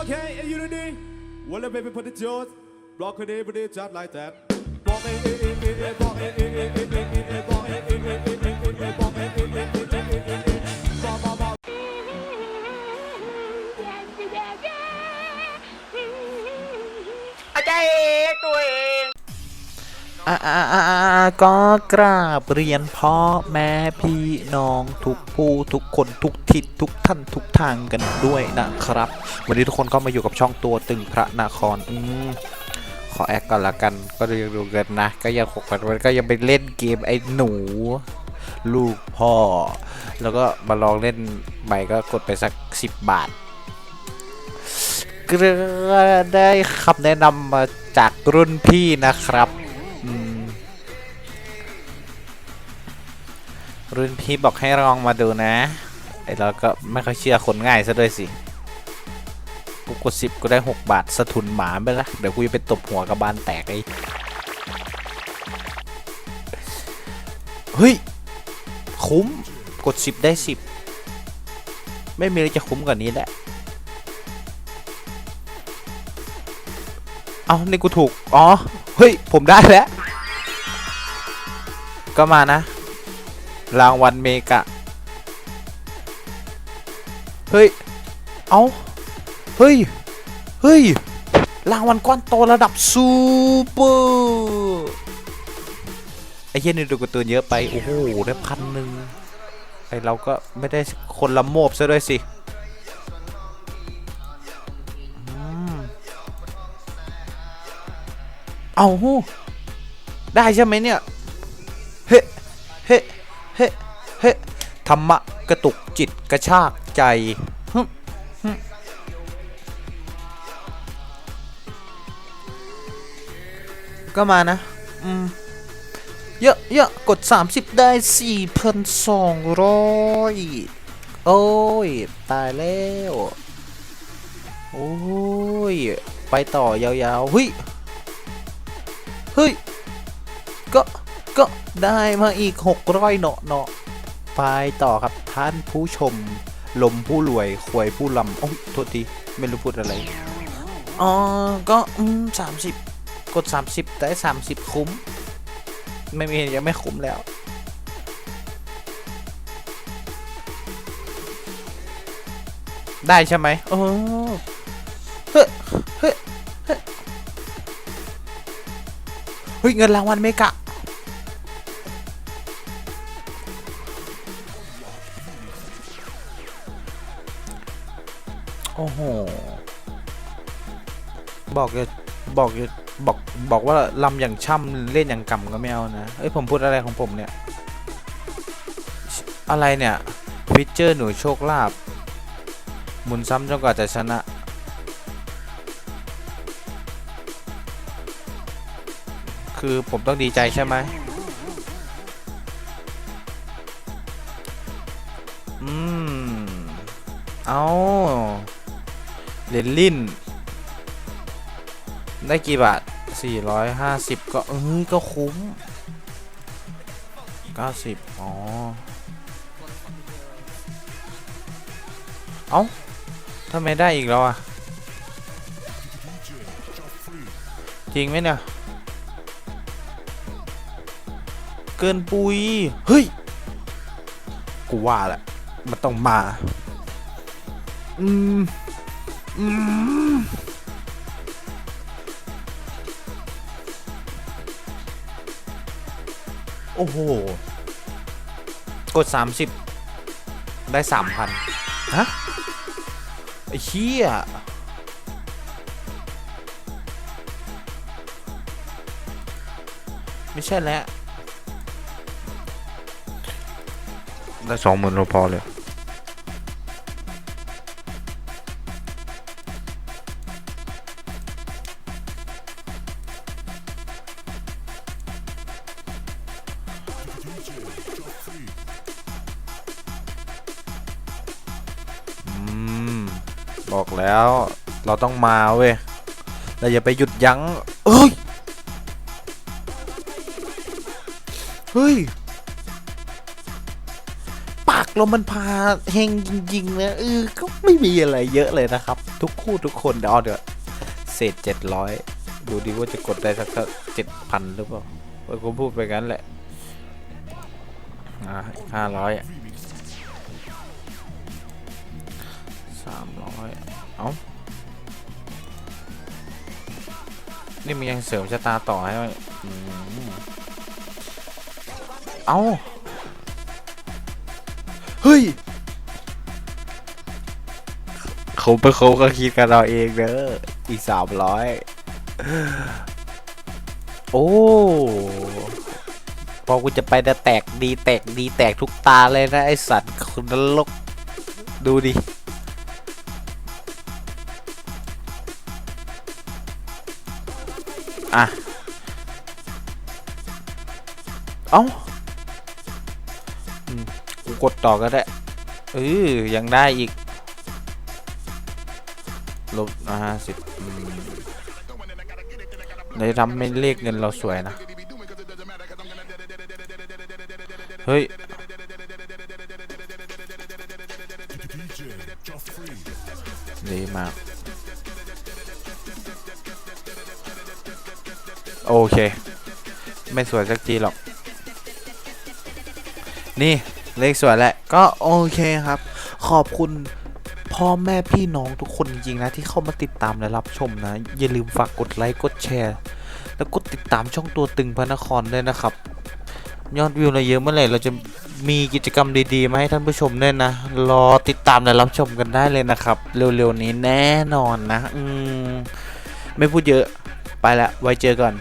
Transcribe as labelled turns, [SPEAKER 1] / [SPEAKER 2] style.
[SPEAKER 1] Okay, unity. Well, the baby put it yours. Block it, it, it, just like that.
[SPEAKER 2] อ่าอ่า
[SPEAKER 3] อ่าก็กราบเรียนพ่อแม่พี่น้องทุกผู้ทุกคนทุกทิศทุกท่านทุกทางกันด้วยนะครับ วันนี้ทุกคนก็มาอยู่กับช่องตัวตึงพระนครอืมขอแอคก่อนละกัน ก็เรียนรู้กันนะ ก็ยังหกกันก็ยังไปเล่นเกมไอ้หนู ลูกพ่อ แล้วก็มาลองเล่นใหม่ก็กดไปสัก 10 บาทก็ได้คำแนะนำมาจากรุ่นพี่นะครับ รุ่นพี่บอกให้ลองมาดูนะไอ้เราก็ไม่ค่อยเชื่อคนง่ายซะด้วยสิ กูกดสิบก็ได้ 6 บาทสะทุนหมาไปละ เดี๋ยวกูจะไปตบหัวกับบานแตกไอ้ เฮ้ย คุ้มกด 10 ได้ 10 ไม่มีอะไรจะคุ้มกว่านี้แหละเอานี่กูถูก อ๋อ เฮ้ย ผมได้แล้ว ก็มานะ รางวัลเมกะ เฮ้ย เอาเฮ้ย เฮ้ย รางวัลก้อนโตระดับซูเปอร์ไอ้เหี้ยนี่ดูการ์ตูนเยอะไป โอ้โห ได้พันหนึ่งไอเราก็ไม่ได้คนละโมบซะด้วยสิเอาหูได้ใช่ไหมเนี่ย ธรรมะกระตุกจิตกระชากใจก็มานะ อืม เยอะเยอะกด 30 ได้ 4,200 โอ้ย ตายแล้ว โอ้ย ไปต่อยาวๆเฮ้ย เฮ้ย ก็ ก็ได้มาอีก 600เนาะเนาะ ไปต่อครับท่านผู้ชม ลมผู้รวยควยผู้ลำโอ้ยโทษทีไม่รู้พูดอะไรอ๋อก็อืมสามสิบกด 30 ได้ 30 คุ้ม ไม่มียังไม่คุ้มแล้ว ได้ใช่ไหมโอ้เฮ้ยเฮ้ยเฮ้ยเงินรางวัลเมกะ โอ้โห บอกจะบอกจะบอกบอกว่าลำอย่างช่ำเล่นอย่างกำก็ไม่เอานะ เอ้ย ผมพูดอะไรของผมเนี่ย อะไรเนี่ยฟิเจอร์หนูโชคลาภหมุนซ้ำจนกว่าจะชนะ คือผมต้องดีใจใช่ไหมอืม เอา เลนลินได้กี่บาท 450 ก็เอ้ยก็คุ้ม 90 อ๋อ เอ้าทำไมได้อีกแล้วอะ จริงไหมเนี่ย เกินปุย เฮ้ย กูว่าแหละ มันต้องมา อืม โอ้โห กด 30 ได้3,000ฮะ ไอ้เชี่ยไม่ใช่แล้ว ได้สองหมื่นพอเลย อืม บอกแล้วเราต้องมาเว้ยเราอย่าไปหยุดยั้งเอ้ย เฮ้ย ปากลมมันพาเฮงจริงๆนะเออก็ไม่มีอะไรเยอะเลยนะครับ ทุกคู่ทุกคนเดี๋ยวเดี๋ยวเศษเจ็ดร้อยดูดิว่าจะกดได้สักเจ็ดพันหรือเปล่าเออผมพูดไปงั้นแหละ อ่าห้าร้อยสามร้อยเอ้านี่มันยังเสริมชะตาต่อให้อืมเอาเฮ้ยเขาไปเขาก็คิดกันเราเองเด้ออีกสามร้อยโอ้ อกูจะไปแต่แตกดีแตกดีแตกทุกตาเลยนะไอสัตว์คุณนรกดูดิอะ เอ้าอืมกูกดต่อก็ได้เออยังได้อีก ลบอ่าสิบอืมเลยทำให้เลขเงินเราสวยนะ เฮ้ยดีมากโอเค ไม่สวยสักทีหรอก นี่เลขสวยแหละก็โอเคครับ ขอบคุณพ่อแม่พี่น้องทุกคนจริงๆนะที่เข้ามาติดตามและรับชมนะ อย่าลืมฝากกดไลค์กดแชร์ แล้วกดติดตามช่องตัวตึงพระนครด้วยนะครับ ยอดวิวเราเยอะเมื่อไหร่เราจะมีกิจกรรมดีๆมาให้ท่านผู้ชมด้วยนะ รอติดตามและรับชมกันได้เลยนะครับ เร็วๆนี้แน่นอนนะ อืม ไม่พูดเยอะไปละไว้เจอกัน